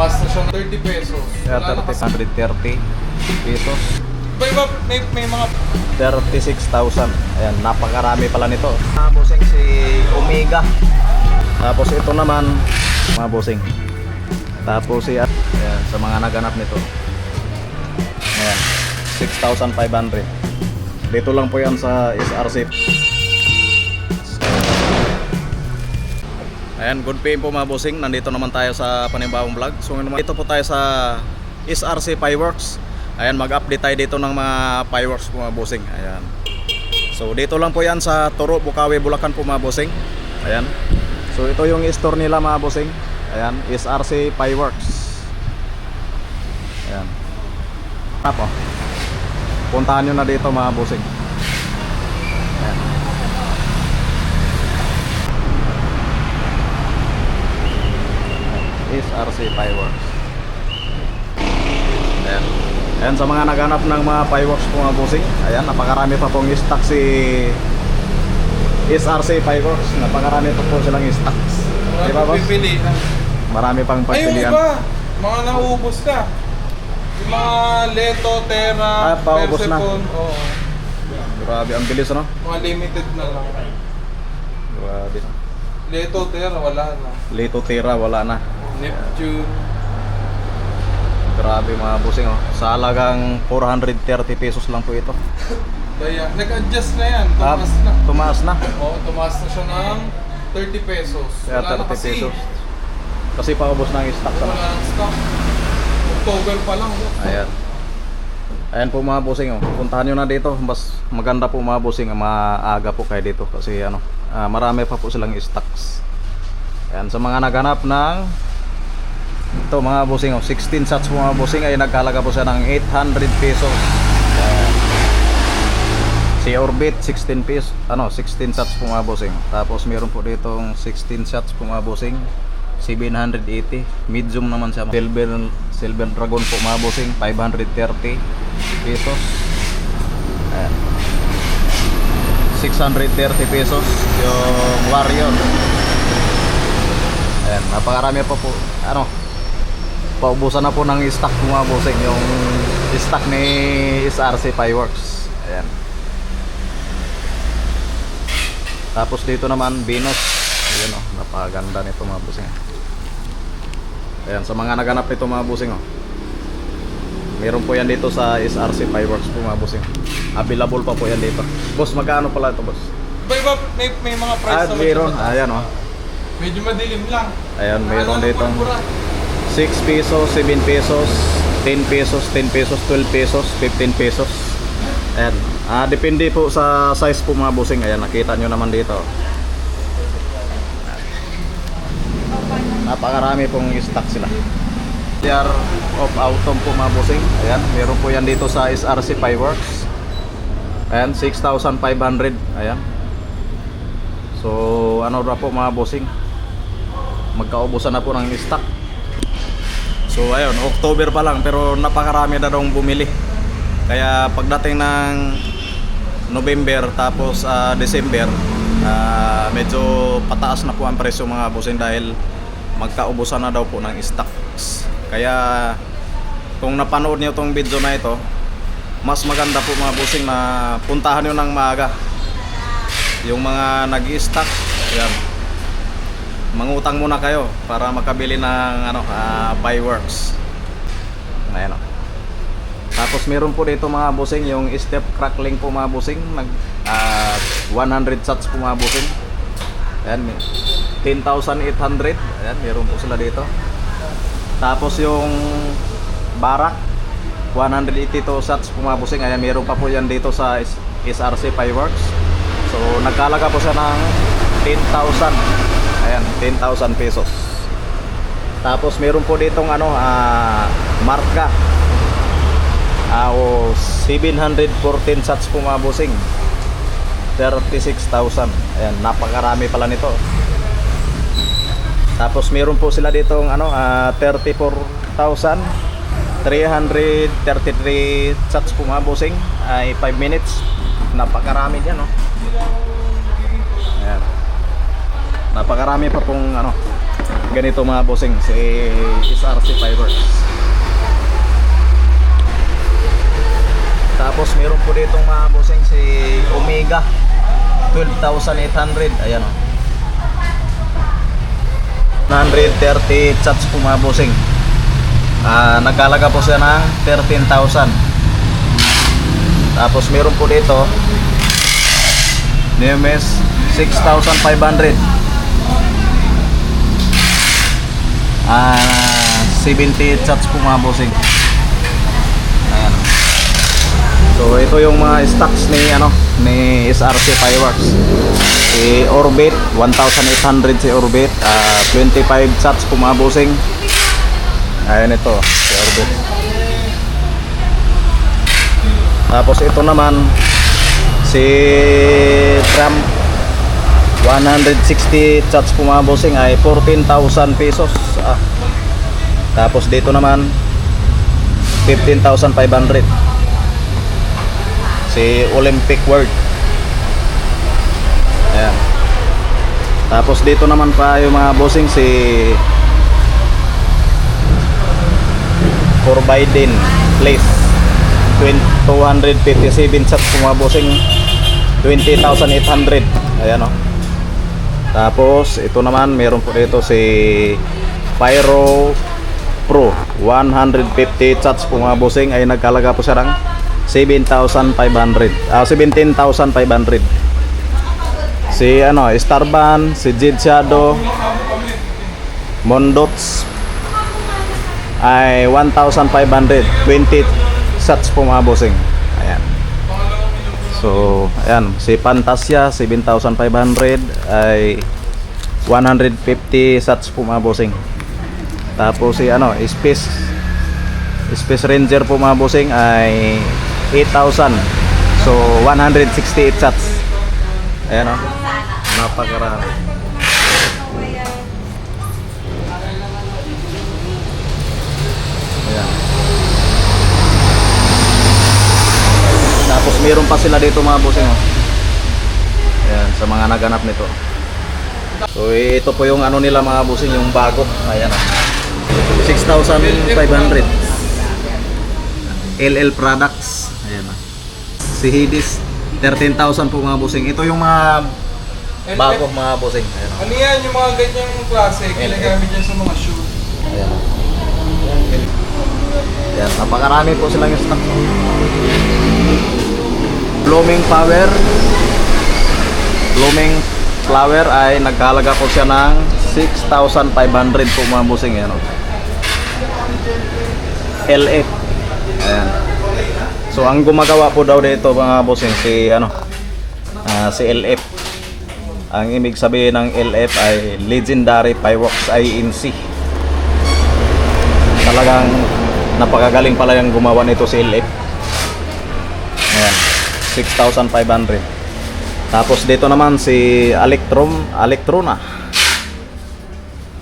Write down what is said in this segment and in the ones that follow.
tumaas na siya ng 30 pesos. Kaya Wala na kasi. 30, 130 pesos. Ba, iba, may, may mga 36,000. Ayan, napakarami pala nito. Mga bossing si Omega. Tapos ito naman, mga bossing. Tapos si ayan, sa mga naganap nito. Ayan, 6,500. Dito lang po yan sa SRC. Ayan, good PM po mga bossing. Nandito naman tayo sa Panimbawang Vlog. So ngayon dito po tayo sa SRC Fireworks. Ayan, mag-update tayo dito ng mga fireworks po mga bossing. Ayan. So dito lang po yan sa Toro, Bukawi, Bulacan po mga bossing. Ayan. So ito yung store nila mga bossing. Ayan, SRC Fireworks. Ayan. Tapo. Puntahan nyo na dito mga bossing. Ayan. SRC Fireworks. Ayan. Ayan sa mga naghanap ng mga fireworks po mga bossing. Ayan, napakarami pa pong stock si SRC Fireworks. Napakarami pa po silang stocks. Di ba boss? pipili. Marami pang pagpilian. iba, mga nauubos na. Yung mga Leto, Terra, Ah, paubos na. Oo. Grabe, ang bilis ano? mga limited na lang. Grabe. Leto, Terra, wala na. Lito Tira, wala na. Neptune, Grabe mga bossing oh. Sa halagang 430 pesos lang po ito. Daya, nag-adjust na yan, Ah, tumaas na. Tumaas na. Oo, tumaas na siya ng 30 pesos. Kaya Wala na 30 kasi. pesos. Kasi paubos na ang stock sa Wala nang stock. October pa lang. oh. Ayan. Ayan po mga bossing oh. Puntahan nyo na dito. Mas maganda po mga bossing. Maaga po kayo dito. Kasi ano, ah, marami pa po silang stocks. Ayan. Sa mga naghanap ng ito mga bossing oh. 16 sets po mga bossing ay nagkalaga po siya ng 800 pesos. Si Orbit 16 pesos. Ano, 16 sets po mga bossing. Tapos meron po ditong 16 sets po mga bossing. 780 medium naman siya silver silver dragon po mga bossing 530 pesos Ayan. 630 pesos yung warrior Ayan, napakarami pa po ano paubusan na po ng stock mga bossing yung stock ni SRC Fireworks. Ayan. Tapos dito naman Venus. Ayan o napaganda nito mga bossing. Ayan sa mga naganap nito mga bossing oh. Meron po yan dito sa SRC Fireworks po mga bossing. Available pa po yan dito. Boss magkano pala ito boss? Iba, may, may mga price ah meron. ayan o Medyo madilim lang. ayan meron Ano, dito. purpura. 6 pesos 7 pesos 10 pesos 10 pesos 12 pesos 15 pesos. Ayan. Ah depende po sa size po mga bossing. Ayan nakita nyo naman dito. Napakarami pong stock sila. Year of autumn po mga bossing. Ayan meron po yan dito sa SRC Fireworks. Ayan 6,500 ayan. So ano na po mga bossing? Magkaubusan na po ng stock so ayun October pa lang pero napakarami na daw bumili. Kaya pagdating ng November tapos ah, December ah, medyo pataas na po ang presyo mga bossing dahil magkaubusan na daw po ng stocks. Kaya kung napanood niyo tong video na ito mas maganda po mga bossing na puntahan nyo ng maaga. Yung mga nag-stock yan mangutang muna kayo para makabili ng ano ah, fireworks ayan o tapos meron po dito mga bossing yung step crackling po mga bossing nag ah, 100 shots po mga bossing ayan 10,800 ayan meron po sila dito. Tapos yung barak 182 shots po mga bossing ayan meron pa po yan dito sa SRC Fireworks so nagkalaga po siya ng 10,000 ayan 10,000 pesos. Tapos meron po ditong ano ah, marka. Ah, o 714 shots po mga bossing. 36,000 ayan napakarami pala nito. Tapos meron po sila ditong ano ah, 34,000 333 shots po mga bossing. Ay 5 minutes. Napakarami dyan no napakarami pa pong ano ganito mga bossing si SRC Fibers. Tapos meron po dito mga bossing si Omega 12,800 ayan o 130 chats po mga bossing. Ah, nagkalaga po siya ng 13,000 tapos meron po dito Nemes 6,500 Ah, 70 chats po mga bossing ayan So ito yung mga stocks ni ano ni SRC Fireworks. Si Orbit 1800 si Orbit, ah, 25 shots pumabusing. Ayan ito, si Orbit. Tapos ito naman si Trump 160 shots pumabusing ay 14,000 pesos. Ah. Tapos dito naman 15,500 si Olympic World. Ayan. Tapos dito naman pa yung mga bossing si Forbidden Place. 20 257 shots kung mga bossing. 20,800 ayan o tapos ito naman meron po dito si Pyro Pro 150 shots po mga bossing. Ay nagkalaga po siya ng 7,500 ah 17,500 si ano Starban si Jid Shadow Mondots. Ay 1,500 20 shots po mga bossing. Ayan. So ayan si Fantasia 7,500 ay 150 shots po mga bossing tapos si ano Space Space Ranger po mga bossing ay 8,000 so 168 shots. Ayan o napakarami. Ayan. Tapos meron pa sila dito mga bossing o ayan sa mga naganap nito. So ito po yung ano nila mga bossing yung bago. Ayan o 6,500 LL Products. Ayan na. Si Hidis 13,000 po mga bossing. Ito yung mga bago mga bossing. Ayan. Ano yan, yung mga ganyang klase, ginagamit yan sa mga shoe. Ayan. Ayan, napakarami po silang stock. Blooming Power. Blooming Flower ay nagkahalaga po siya ng 6,500 po mga bossing. Ayan. o. LF. Ayan. So ang gumagawa po daw dito mga bossing si ano ah, si LF. Ang ibig sabihin ng LF ay Legendary Fireworks INC. Talagang napakagaling pala yung gumawa nito si LF. Ayan. 6,500. Tapos dito naman si Electrum, Electrona.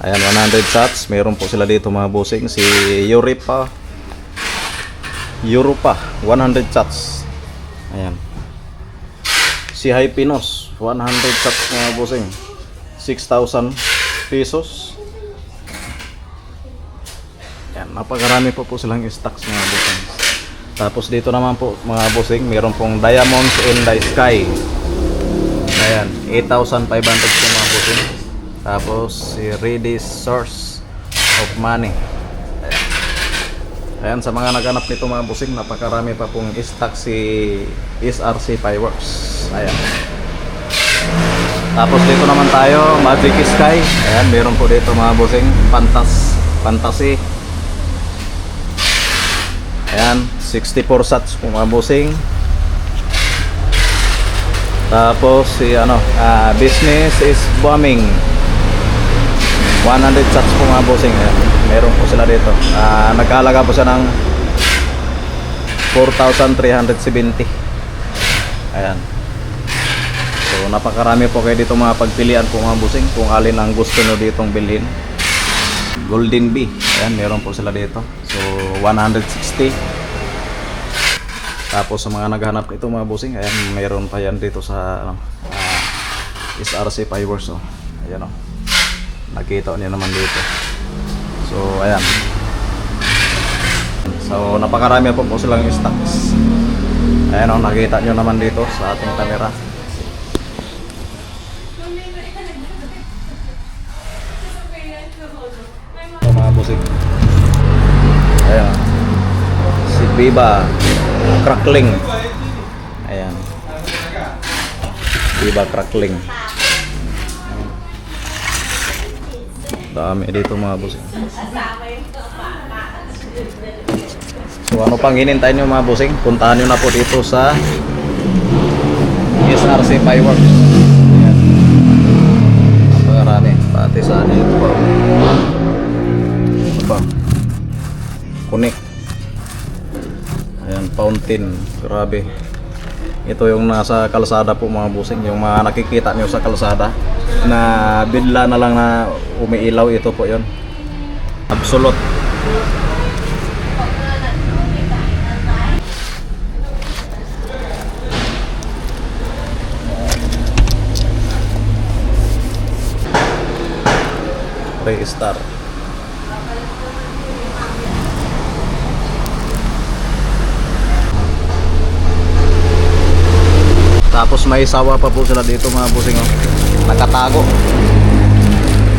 Ayan, 100 shots. Meron po sila dito mga bossing. Si Europa. Europa, 100 shots. Ayan. Si Hypinos, 100 shots mga bossing. 6,000 pesos. Ayan, napakarami po po silang stocks mga bossing. Tapos dito naman po mga bossing, meron pong Diamonds in the Sky. Ayan, 8,500 po mga bossing. Tapos si Ready Source of Money. Ayan. Sa mga naghanap nito mga bossing, napakarami pa pong stock si SRC Fireworks. Ayan. Tapos dito naman tayo, Magic Sky. Ayan, meron po dito mga bossing, Fantas, Fantasy. Ayan, 64 sats po mga bossing. Tapos si ano, ah, business is booming. 100 sats po mga bossing. Ayan, meron po sila dito. Ah, nagkahalaga po siya ng 4,370. Ayan. So napakarami po kayo dito mga pagpilian po mga bossing kung alin ang gusto nyo ditong bilhin. Golden Bee. Ayan, meron po sila dito. So 160. Tapos sa mga naghanap ito mga bossing, ayan, mayroon pa yan dito sa ano, ah, SRC Fireworks oh. Ayan oh. Nakita niyo naman dito. So, ayan. So, napakarami po po silang stocks. Ayan o, nakita nyo naman dito sa ating camera. Ito mga busing. Ayan. Si Biba Crackling. Ayan. Biba Crackling. Dami dito mga busing. So ano pang hinintay nyo mga busing? Puntahan nyo na po dito sa SRC Fireworks. Ayan. Napakarami. Pati sa ano ito pa. Ito pa. Kunik. Ayan, fountain. Grabe. Ito yung nasa kalsada po mga busing. Yung mga nakikita nyo sa kalsada na bidla na lang na umiilaw ito po yon Absolute. Restart. Tapos may sawa pa po sila dito mga busing oh. Nakatago.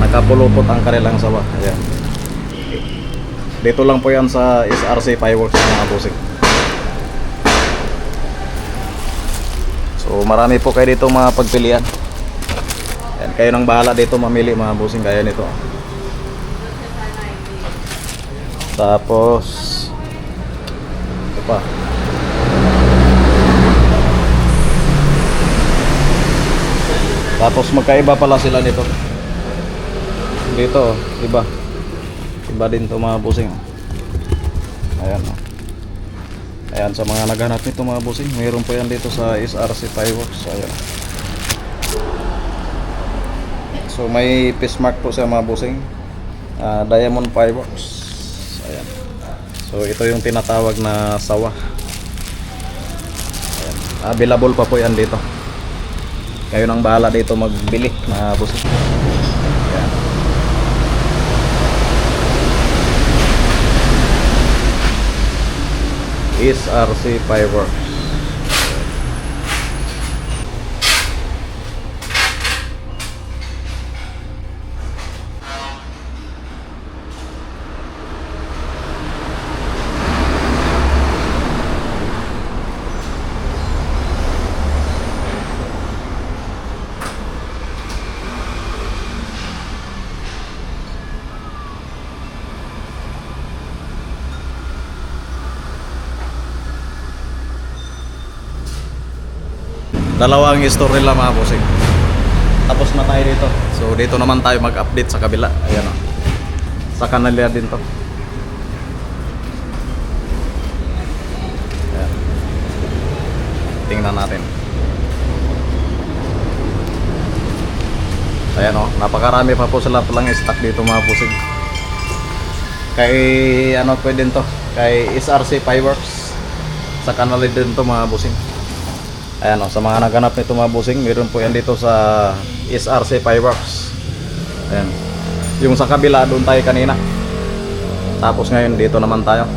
Nakapulupot ang kanilang sawa. Ayan. Dito lang po yan sa SRC Fireworks mga busing. So marami po kayo dito mga pagpilian. Ayan, kayo nang bahala dito mamili mga busing kaya nito. Tapos ito pa. Tapos magkaiba pala sila nito. Dito, iba. Iba din to mga busing. Ayan oh. Ayan sa mga naghanap nito mga busing, mayroon po yan dito sa SRC Fireworks. Ayan. So may piece mark po sa mga busing. Ah, Diamond Fireworks. Ayan. So ito yung tinatawag na sawa. Ayan. Available pa po yan dito. Kayo nang bahala dito magbili busing. Ayan. SRC Fireworks. Dalawang story lang mga bossing. Tapos na tayo dito. So dito naman tayo mag-update sa kabila. Ayan o. Sa kanalya din to. Ayan. Tingnan natin. Ayan o. Napakarami pa po sila palang stock dito mga bossing. Kay ano pwede to? Kay SRC Fireworks. Sa kanalya din to mga bossing. Ayan o, sa mga naghanap nito mga busing, meron po yan dito sa SRC Fireworks. Ayan. Yung sa kabila, doon tayo kanina. Tapos ngayon, dito naman tayo.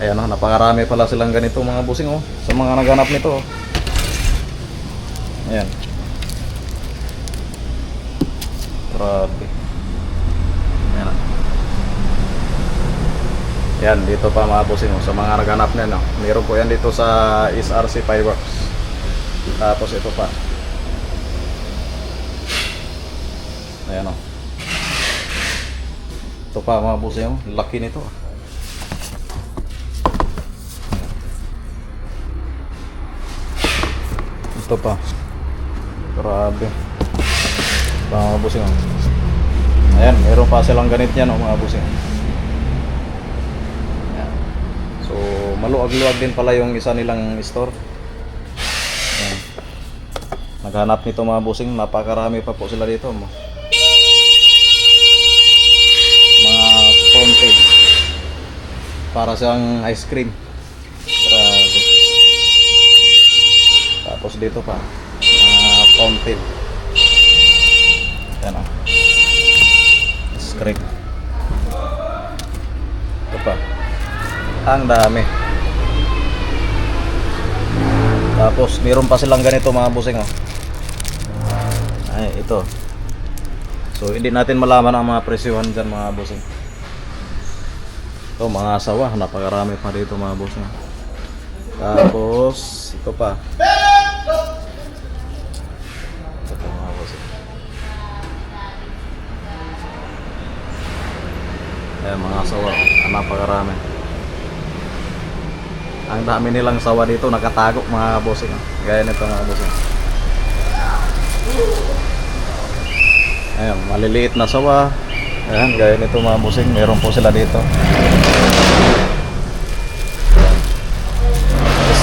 Ayan o, napakarami pala silang ganito mga busing o. Sa mga naghanap nito o. Ayan. Grabe. Ayan o. Yan, dito pa mga bossing oh, sa mga naghanap na no. Meron po yan dito sa SRC Fireworks. Tapos ito pa. Ayan oh. Ito pa mga bossing oh, laki nito. ah. Ito pa. Grabe. Ito mga bossing oh. Ayan, meron pa silang ganit yan oh, mga bossing. Ayan. So, maluag-luag din pala yung isa nilang store. Ayan. Naghanap nito mga busing, napakarami pa po sila dito. Mga fountain. Para siyang ice cream. Grabe. Tapos dito pa, mga fountain. Ayan ah. cream. Ito pa. Ang dami. Tapos, meron pa silang ganito mga busing, oh. Ay, ito. So, hindi natin malaman ang mga presyuhan dyan mga busing. Ito, mga asawa. Napakarami pa dito mga busing. Tapos, ito pa. Ayan, mga sawa. Ah, Napakarami. Ang dami nilang sawa dito nakatago mga bossing. ah. Gaya nito mga bossing. Ayan, maliliit na sawa. Ayan, gaya nito mga bossing. Meron po sila dito.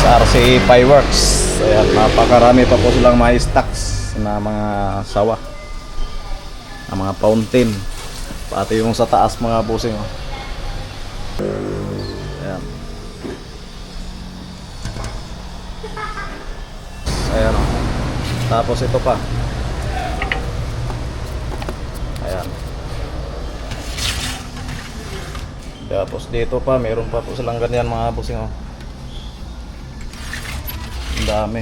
SRC Fireworks. Ayan, napakarami pa po silang mga stocks na mga sawa. Na mga fountain. Pati yung sa taas mga busing. Oh. Ayan oh. Tapos ito pa. Ayan. Tapos dito pa, meron pa po silang ganyan mga busing oh. Ang dami.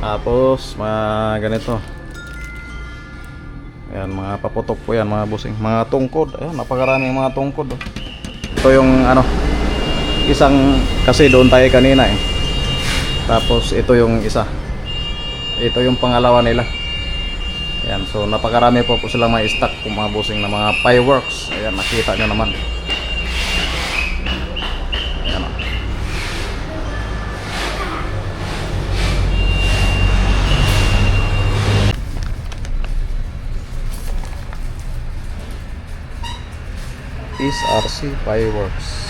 Tapos, mga ganito. Ayan, mga paputok po yan, mga busing. Mga tungkod. Ayan, napakaraming mga tungkod. Oh. Ito yung ano, isang, kasi doon tayo kanina eh. Tapos, ito yung isa. Ito yung pangalawa nila. Ayan, so napakarami po po silang mga stock kung mga busing na mga fireworks. Ayan, nakita nyo naman. Ayan, oh. SRC Fireworks.